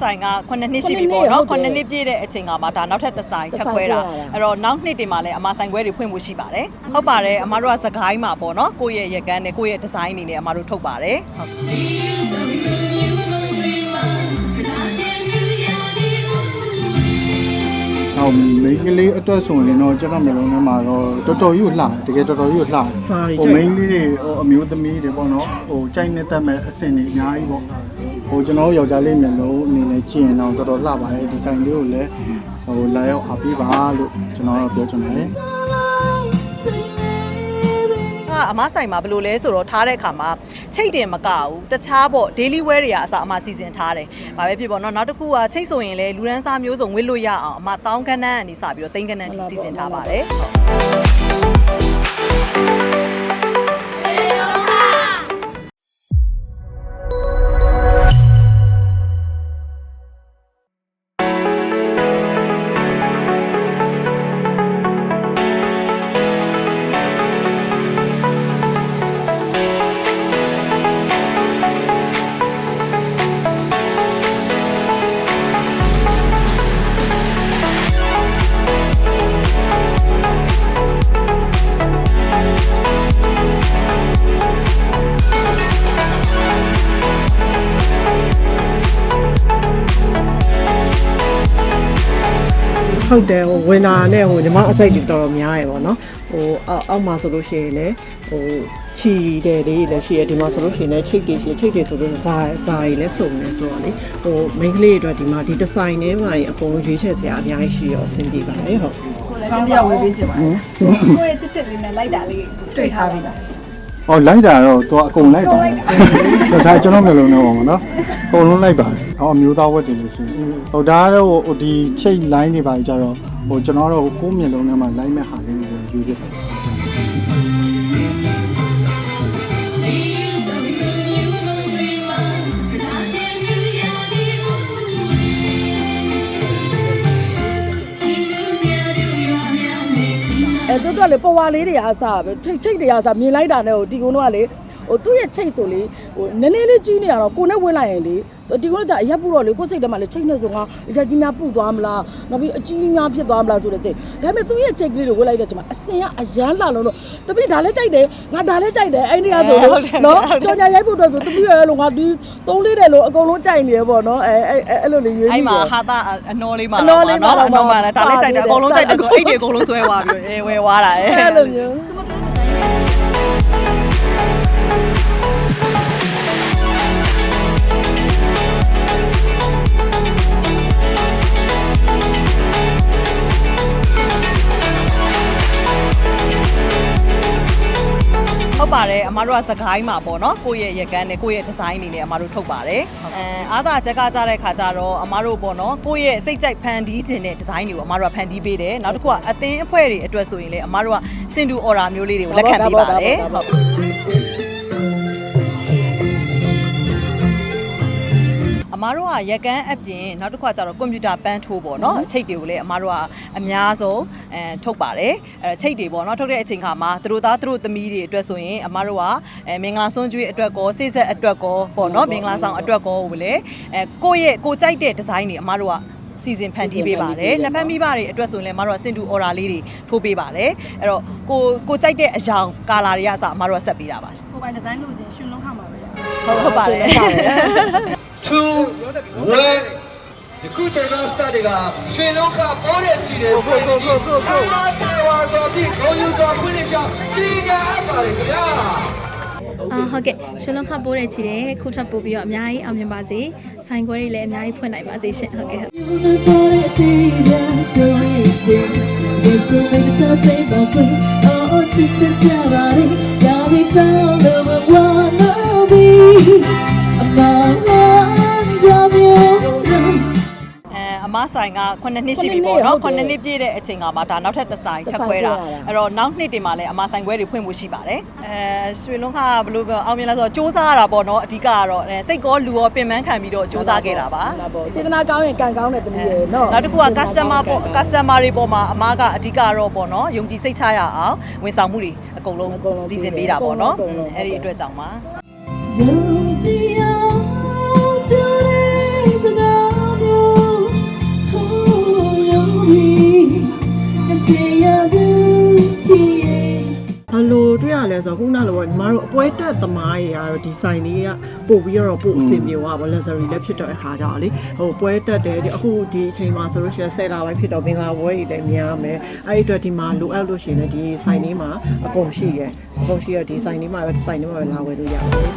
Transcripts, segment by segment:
ဆိုင်က9နှစ်ရှိပြီပေါ့နော်9နှစ်ပြည့်တဲ့အချိန်ကမှဒါနောက်ထပ်တစ်ဆိုင်ထပ်ခွဲတာအဲ့တော့နောက်နှစ်တင်မှာလည်းအမဆိုင်ခွဲတွေဖွင့်ဖို့ရှိပါတယ်ဟုတ်ပါတယ်အမတို့ကစကိုင်းမှာပေါ့နော်ကိုယ့်ရဲ့ရက်ကန်းနဲ့ကိုယ့်ရဲ့ဒီဇိုင်းအနေနဲ့အမတို့ထုတ်ပါတယ်ဟုတ်။နောက်မိန်းကလေးအတွက်ဆိုရင်တော့ကျွန်တော်မျိုးလုံးထဲမှာတော့တော်တော်ကြီးကိုလှတယ်တကယ်တော်တော်ကြီးကိုလှတယ်စားရီဟိုကြိုက်မိန်းလေးတွေဟိုအမျိုးသမီးတွေပေါ့နော်ဟိုကြိုက်နေတတ်မဲ့အဆင့်တွေအများကြီးပေါ့ ဟိုကျွန်တော်တို့ယောက်ျားလေးမျိုးလုံးအနေနဲ့ကြည့်ရင်တော့တော်တော်လှပါတယ်ဒီဇိုင်းလေးကိုလည်းဟိုလာရောက်အားပေးပါလို့ကျွန်တော်တို့ပြောချင်ပါတယ်အမဆိုင်မှာဘယ်လိုလဲဆိုတော့ထားတဲ့အခါမှာချိတ်တင်မကဘူးတခြားပေါ့ daily wear တွေကအစားအမစီစဉ်ထားတယ်။ဘာပဲဖြစ်ပေါ့နော်နောက်တစ်ခုကချိတ်ဆိုရင်လေလူရန်စားမျိုးစုံဝစ်လို့ရအောင်အမတောင်းကန်းတန်းအနေစပြီးတော့တိန်ကန်းတန်းထိစီစဉ်ထားပါတယ်။ ဟုတ်တယ်ဟိုဝင်တာနဲ့ဟိုညီမအစိတ်ကြီးတော်တော်များရယ်ပေါ့နော်ဟိုအောက်အောက်မှာဆိုလို့ရှိရင်လည်းဟိုချီတယ်လေးလည်းရှိရဒီမှာဆိုလို့ရှိရင်လည်းချိတ်တွေရှိချိတ်တွေဆိုလို့ဇာဇာရီလည်းစုံနေဆိုတော့လေဟိုမိန်းကလေးတွေအတွက်ဒီမှာဒီဒီဇိုင်းနဲ့မှာအကုန်လုံးရွေးချယ်စရာအများကြီးရှိရောအဆင်ပြေပါတယ်ဟုတ်ကောင်းပြဝေးပေးချင်ပါတယ်ကိုယ့်ရဲ့ချစ်ချစ်လေးနဲ့လိုက်တာလေးတွေ့ထားပြီလား။ အော်လိုက်တာတော့သူအကုန်လိုက်တာ။ဟိုဒါကျွန်တော်မျိုးလုံးနဲ့ပေါ့နော်။အကုန်လုံးလိုက်ပါတယ်။အော်အမျိုးသားဝတ်တင်လို့ရှိရင်ဟိုဒါကတော့ဟိုဒီချိတ် line တွေပါကြတော့ဟိုကျွန်တော်တို့ကိုးမျိုးလုံးထဲမှာ line မဲ့ဟာလေးတွေယူပြတယ်။ တွတ်တွတ်လေပေါ်ဝါလေးတွေအားစားပဲချိတ်ချိတ်တွေအားစားမြင်လိုက်တာနဲ့ဟိုဒီကုန်းတော့ကလေဟိုသူ့ရဲ့ချိတ်ဆိုလေဟိုနည်းနည်းလေးကြီးနေရတော့ကိုနဲ့ဝင်လိုက်ရင်လေ ဒီကုန်းကကြာအရက်ပူတော့လေကိုယ်စိတ်ထဲမှာလေချိတ်နေဆိုငါအရက်ကြီးများပူသွားမလားနောက်ပြီးအကြီးများဖြစ်သွားမလားဆိုတဲ့စိတ်ဒါပေမဲ့သူ့ရဲ့ချိတ်ကလေးတွေဝင်လိုက်တဲ့ချိန်မှာအစင်ကအရန်လာလုံးတော့တပိဒါလည်းကြိုက်တယ်ငါဒါလည်းကြိုက်တယ်အဲ့ဒီကဆိုလို့နော်ကြောင်ညာရိုက်ဖို့တော့ဆိုတပိရဲ့လို့ငါဒီသုံးလေးတယ်လို့အကုန်လုံးကြိုက်နေရပေါ့နော်အဲအဲအဲ့လိုလေးရွေးအဲ့ပြီးမှာတော့ဟာတာအနော်လေးမှာအနော်လေးမှာအနော်မှာလည်းဒါလေးကြိုက်တယ်အပါကုန်နေလုံးတယ်ကြိုက်တယ်ဆိုအိတ်တွေအကုန်လုံးဆွဲသွားပြီးအေးဝဲသွားတာအဲအဲ့လိုမျိုး ပါတယ်အမတို့ကစကိုင်းမှာပေါ့နော်ကိုယ့်ရဲ့ရက်ကန်းနဲ့ကိုယ့်ရဲ့ဒီဇိုင်းအနေနဲ့အမတို့ထုတ်ပါတယ်အဲအားသာချက်ကကြတဲ့ခါကျတော့အမတို့ပေါ့နော်ကိုယ့်ရဲ့စိတ်ကြိုက်ဖန်တီးခြင်းတဲ့ဒီဇိုင်းတွေကိုအမတို့ကဖန်တီးပေးတယ်နောက်တစ်ခုကအသင်းအဖွဲ့တွေအတွက်ဆိုရင်လေအမတို့ကစင်တူအော်ရာမျိုးလေးတွေကိုလက်ခံပေးပါတယ်ဟုတ် မားတို့ကရက်ကန်းအပြင်နောက်တစ်ခါကျတော့ကွန်ပျူတာပန်းထိုးပေါ့နော်အချိတ်တွေကိုလည်းအမားတို့ကအများဆုံးအဲထုတ်ပါတယ်အဲချိတ်တွေပေါ့နော်ထုတ်တဲ့အချိန်ခါမှာသူတို့သားသူတို့သမီးတွေအတွက်ဆိုရင်အမားတို့ကအဲမင်္ဂလာဆွန်းကျွေးအတွက်ကောစိတ်ဆက်အတွက်ကောပေါ့နော်မင်္ဂလာဆောင်အတွက်ကောကိုလည်းအဲကိုယ့်ရဲ့ကိုကြိုက်တဲ့ဒီဇိုင်းတွေအမားတို့ကစီစဉ်ဖန်တီးပေးပါတယ်။နှစ်ဖက်မိဘတွေအတွက်ဆိုရင်လည်းမတို့ကစင်တူအော်ဒါလေးတွေထိုးပေးပါတယ်။အဲ့တော့ကိုကိုကြိုက်တဲ့အယောင်ကာလာတွေကအစအမတို့ကဆက်ပေးတာပါ။ကိုယ်ပိုင်ဒီဇိုင်းလုပ်ခြင်းရှင်လုံးခါမှာပဲရဟုတ်ဟုတ်ပါတယ် 2 1ဒီခုချိန်ကစတဲ့ကရွှေလုံးခပေါ်တဲ့ချီတဲ့စိတ်ကြီးခန္ဓာပြေဝါဆိုပြီးခေါင်းယူစွာဖွင့်လှစ်ချကြီးညာအပ်ပါလေခင်ဗျာအာဟုတ်ကဲ့ရှင်လုံးခပိုးတဲ့ချီတယ်ခုထပ်ပို့ပြီးတော့အများကြီးအောင်မြင်ပါစေဆိုင်ခွဲတွေလည်းအများကြီးဖွင့်နိုင်ပါစေရှင်ဟုတ်ကဲ့ဟုတ် ဆိုင်က9နှစ်ရှိပြီပေါ့နော်9နှစ်ပြည့်တဲ့အချိန်ကမှဒါနောက်ထပ်တစ်ဆိုင်ထပ်ခွဲတာအဲ့တော့နောက်နှစ်တင်မှာလည်းအမဆိုင်ခွဲတွေဖွင့်ဖို့ရှိပါတယ်အဲရွှေလုံးခဘယ်လိုပြောအောင်မြင်လဲဆိုတော့စူးစမ်းရတာပေါ့နော်အဓိကကတော့အဲစိတ်ကောလူရောပင်ပန်းခံပြီးတော့စူးစမ်းခဲ့တာပါစေတနာကောင်းရင်ကံကောင်းတယ်တမီးရဲ့နော်နောက်တစ်ခုက customer ပေါ့ customer တွေပေါ်မှာအမားကအဓိကတော့ပေါ့နော်ယုံကြည်စိတ်ချရအောင်ဝန်ဆောင်မှုတွေအကုန်လုံးစီစဉ်ပေးတာပေါ့နော်အဲ့ဒီအတွက်ကြောင့်ပါ ဘလို့တွေ့ရလဲဆိုတော့ခုနလိုပေါ့ညီမတို့အပွဲတက်သမားတွေကတော့ဒီဆိုင်လေးကပို့ပြီးတော့ပို့အဆင်ပြေသွားပါ luxury လည်းဖြစ်တော့အခါကြောင့်လေဟိုပွဲတက်တယ်ဒီအခုဒီအချိန်မှာဆိုလို့ရှိရင်ဆယ်လာပိုင်းဖြစ်တော့မင်္ဂလာပွဲတွေလည်းများမယ်အဲ့ဒီအတွက်ဒီမှာလိုအပ်လို့ရှိရင်လည်းဒီဆိုင်လေးမှာအကုန်ရှိရယ်အကုန်ရှိရဒီဆိုင်လေးမှာပဲဒီဆိုင်လေးမှာပဲလာဝယ်လို့ရပါတယ်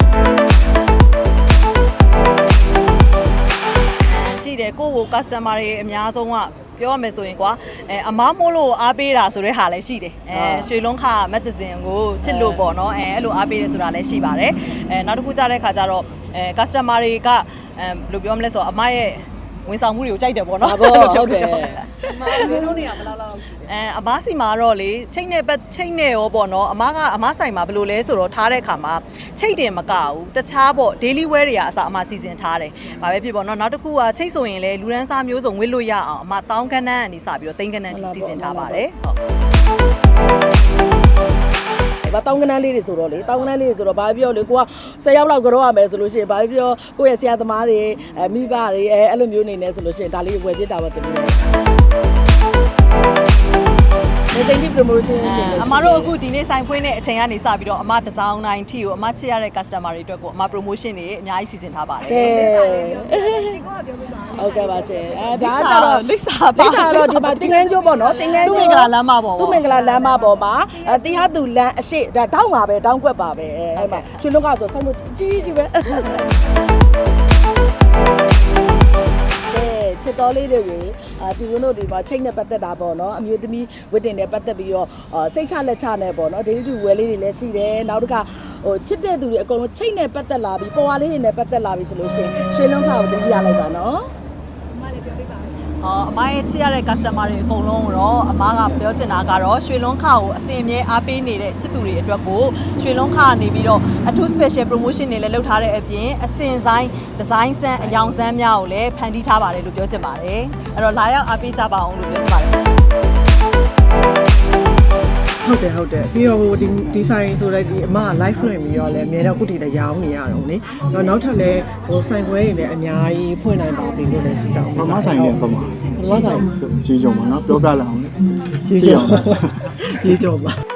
ရှိတယ်ကိုယ့်ကို customer တွေအများဆုံးက ပြောရမယ်ဆိုရင်ကွာအဲအမားမိုးလို့အားပေးတာဆိုတဲ့ဟာလည်းရှိတယ်အဲရွှေလုံးခမက်သဇင်ကိုချစ်လို့ပေါ့နော်အဲအဲ့လိုအားပေးတယ်ဆိုတာလည်းရှိပါတယ်အဲနောက်တစ်ခုကြားတဲ့ခါကျတော့အဲ customer တွေကအဲဘယ်လိုပြောမလဲဆိုတော့အမရဲ့ဝန်ဆောင်မှုတွေကိုကြိုက်တယ်ပေါ့နော်ဟုတ်ဟုတ်တယ်မင်းတို့နေရဘယ်လောက်လောက် အဲအမားစီမှာတော့လေချိတ်နဲ့ပတ်ချိတ်နဲ့ရောပေါ့နော်အမားကအမားဆိုင်မှာဘယ်လိုလဲဆိုတော့ထားတဲ့ခါမှာချိတ်တယ်မကဘူးတခြားပေါ့ daily wear တွေကအစားအမားစီစဉ်ထားတယ်။ဘာပဲဖြစ်ပေါ့နော်နောက်တစ်ခုကချိတ်ဆိုရင်လေလူရန်စားမျိုးစုံဝစ်လို့ရအောင်အမားတောင်းကန်းတန်းအနေစပြီးတော့တိန်ကန်းတန်းထိစီစဉ်ထားပါတယ်။ဟုတ်ဘာတောင်းကနန်းလေးတွေဆိုတော့လေတောင်းကနန်းလေးတွေဆိုတော့ဘာပြောလေကိုက10ရောက်လောက်ကြောရမယ်ဆိုလို့ရှိရင်ဘာပြောကိုယ့်ရဲ့ဆရာသမားတွေအဲမိဘတွေအဲအဲ့လိုမျိုးနေနေဆိုလို့ရှိရင်ဒါလေးဝယ်ပြစ်တာပါတမီး ဒီချိန်ဒီ promotion နေနေအမတို့အခုဒီနေ့ဆိုင်ဖွင့်တဲ့အချိန်ကနေစပြီးတော့အမတစ်စောင်းတိုင်းထိကိုအမချစ်ရတဲ့ customer တွေအတွက်ကိုအမ promotion တွေအများကြီးစီစဉ်ထားပါတယ်ကဲဒီကောကပြောပြပါဟုတ်ကဲ့ပါရှင်အဲဒါကကြတော့လိပ်စာလိပ်စာတော့ဒီမှာတင်ငန်းကျိုးပေါ့နော်တင်ငန်းသူ့ကျိုးမင်္ဂလာလမ်းမပေါ်သူ့မင်္ဂလာလမ်းမပေါ်မှာအဲတရားသူလမ်းအရှိဒါတောင်းပါပဲတောင်းကွက်ပါပဲအဲအဲ့မှာကျွလွတ်ကဆိုဆိုင်မကြီးကြီးပဲ ကဲချစ်တော်လေးတွေအာဒီကုန်းတို့ဒီမှာချိန်နဲ့ပတ်သက်တာပေါ့နော်အမျိုးသမီးဝတ်တင်နဲ့ပတ်သက်ပြီးတော့အာစိတ်ချလက်ချနဲ့ပေါ့နော်ဒေဒီတူဝယ်လေးတွေလည်းရှိတယ်နောက်တစ်ခါဟိုချစ်တဲ့သူတွေအကုန်လုံးချိန်နဲ့ပတ်သက်လာပြီးပေါ်ဝါလေးတွေနဲ့ပတ်သက်လာပြီးဆိုလို့ရှိရင်ရွှေလုံးခါကိုတင်ပြရလိုက်ပါနော်မလေးပြောပြပါဦး အော်အမရဲ့ချစ်ရတဲ့ customer တွေအကုန်လုံးကိုတော့အမကပြောချင်တာကတော့ရွှေလုံးခါကိုအစင်အမြဲအားပေးနေတဲ့ချစ်သူတွေအတွက်ကိုရွှေလုံးခါကနေပြီးတော့အထူး special promotion တွေလည်းလုပ်ထားတဲ့အပြင်အစင်ဆိုင်ဒီဇိုင်းဆန်းအယောင်ဆန်းများကိုလည်းဖန်တီးထားပါတယ်လို့ပြောချင်ပါတယ်အဲ့တော့လာရောက်အားပေးကြပါအောင်လို့ပြောချင်ပါတယ် ဟုတ်တယ်ဟုတ်တယ်ပြီးတော့ဟိုဒီဒီဆိုင်ဆိုလိုက်ဒီအမက live လွှင့်ပြီးတော့လည်းအများတော့အခုတည်းလည်းရောင်းနေရတော့လေတော့နောက်ထပ်လည်းဟိုဆိုင်ခွဲတွေလည်းအများကြီးဖွင့်နိုင်ပါစေလို့လည်းဆုတောင်းမမဆိုင်လေးကပမာမမဆိုင်ရေးကြုံပါနော်ပြောပြလာအောင်လေရေးကြောရေးကြောပါ